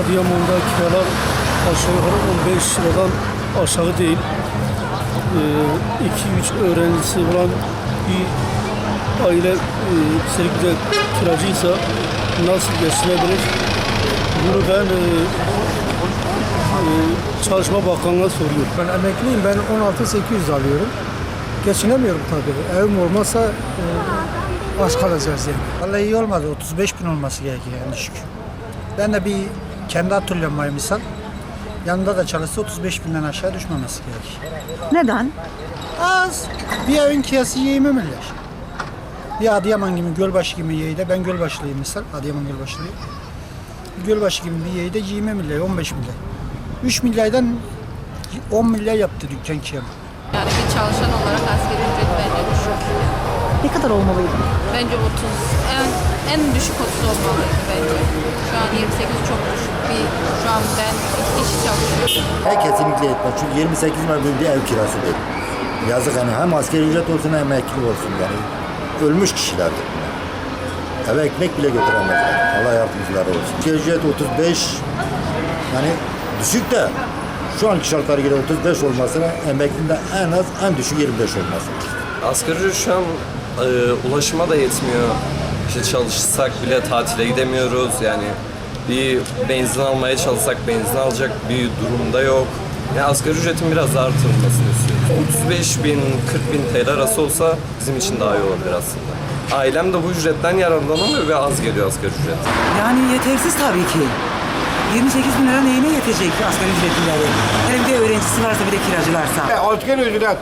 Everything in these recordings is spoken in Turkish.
Adıyaman'da kiralar aşağı yukarı 15 liradan aşağı değil. 2-3 öğrencisi olan bir aile e, sergide kiracıysa nasıl geçinebilir? Bunu ben e, e, Çalışma Bakanlığı'na soruyorum. Ben emekliyim. Ben 16.800 alıyorum. Geçinemiyorum tabii. Evim olmazsa e, aç kalacağız yani. Vallahi iyi olmadı. 35 bin olması gerekiyor yani düşük. Ben de bir kendi atölyem var misal. Yanında da çalışsa 35 binden aşağı düşmemesi gerekiyor. Neden? Az. Bir evin kirası 20 milyar. Bir Adıyaman gibi, Gölbaşı gibi yeğde, ben Gölbaşılıyım misal, Adıyaman Gölbaşılıyım. Bir Gölbaşı gibi bir yeğde 20 milyar, 15 milyar. 3 milyardan 10 milyar yaptı dükkan kiramı. Yani bir çalışan olarak asgari ücret bence düşük. Ne kadar olmalıydı? Bence 30, en, en düşük 30 olmalıydı bence. Şu an 28 çok düşük. Bir, şu an ben iki kişi çalışıyorum. He kesinlikle yetmez. Çünkü 28 milyon bir ev kirası değil. Yazık hani hem asgari ücret olsun hem emekli olsun yani. Ölmüş kişilerdir bunlar. Eve ekmek bile götüremezler. Allah yardımcıları olsun. Asgari ücret 35 yani düşük de şu anki şartlara göre 35 olmasına emeklinde en az en düşük 25 olması. Asgari ücret şu an e, ulaşıma da yetmiyor. İşte çalışsak bile tatile gidemiyoruz. Yani bir benzin almaya çalışsak benzin alacak bir durumda yok. Yani asgari ücretin biraz daha artırılmasını istiyoruz. 35 bin, 40 bin TL arası olsa bizim için daha iyi olabilir aslında. Ailem de bu ücretten yararlanamıyor ve az geliyor asgari ücret. Yani yetersiz tabii ki. 28 bin lira neyine yetecek asgari ücretlileri? Hele bir de öğrencisi varsa bir de kiracılarsa. E, Asgari ücret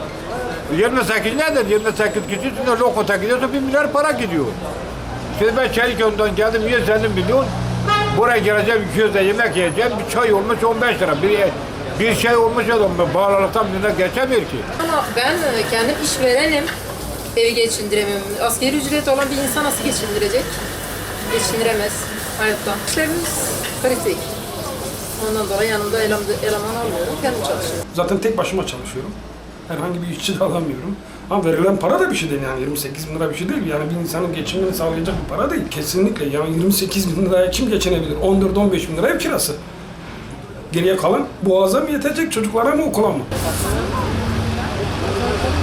28 nedir? 28 kişi üstünde lokota gidiyorsa 1 milyar para gidiyor. Şimdi ben Çeliköylü'den geldim 150 milyon. Buraya gireceğim 200 de yemek yiyeceğim. Bir çay olmuş 15 lira. Bir, bir şey olmuş adam bağlılıktan birine geçemiyor ki. Ama ben e, kendim işverenim. Evi geçindiremiyorum. Askeri ücret olan bir insan nasıl geçindirecek? Geçindiremez hayatta. İşlerimiz kritik. Ondan dolayı yanımda eleman, eleman almıyorum. Kendim çalışıyorum. Zaten tek başıma çalışıyorum herhangi bir işçi de alamıyorum. Ama verilen para da bir şey değil yani 28 bin lira bir şey değil. Yani bir insanın geçimini sağlayacak bir para değil. Kesinlikle yani 28 bin liraya kim geçinebilir? 14-15 bin lira ev kirası. Geriye kalan boğaza mı yetecek, çocuklara mı, okula mı?